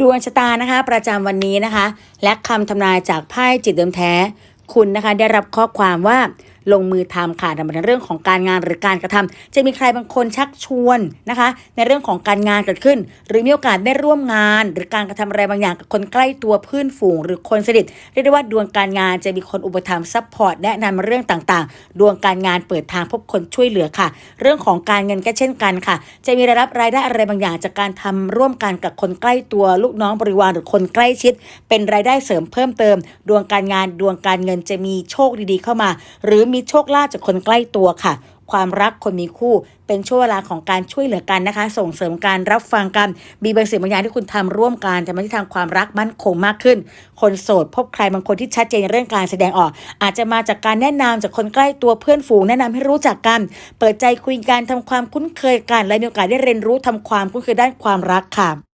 ดวงชะตานะคะ ประจำวันนี้นะคะ และคำทำนายจากไพ่จิตเดิมแท้ คุณนะคะได้รับข้อความว่า ลงมือทำค่ะในเรื่องของการงานหรือการกระทำจะมีใครบางคนชักชวนนะคะ ในเรื่องของการงานเกิดขึ้น หรือมีโอกาสได้ร่วมงาน หรือการกระทำอะไรบางอย่างกับคนใกล้ตัวเพื่อนฝูง หรือคนสนิทเรียกได้ว่าดวงการงานจะมีคนอุปถัมภ์ซัพพอร์ตแนะนำเรื่องต่างๆ ดวงการงานเปิดทางพบคนช่วยเหลือค่ะ เรื่องของการเงินก็เช่นกันค่ะ จะมีรายรับรายได้อะไรบางอย่างจากการทำร่วมกันกับคนใกล้ตัวลูกน้องบริวารหรือคนใกล้ชิด เป็นรายได้เสริมเพิ่มเติม ดวงการงานดวงการเงินจะมีโชคดีๆ เข้ามา หรือมีโชคลาภจากคนใกล้ตัวค่ะ ความรักคนมีคู่เป็นช่วงเวลาของการช่วยเหลือกันนะคะ ส่งเสริมการรับฟังกันมีบางสิ่งบางอย่างที่คุณทำร่วมกันจะมาที่ทางความรักมั่นคงมากขึ้น คนโสดพบใครบางคนที่ชัดเจนในเรื่องการแสดงออก อาจจะมาจากการแนะนำจากคนใกล้ตัวเพื่อนฝูงแนะนำให้รู้จักกัน เปิดใจคุยกันทำความคุ้นเคยกันและมีโอกาสได้เรียนรู้ทำความคุ้นเคยด้านความรักค่ะ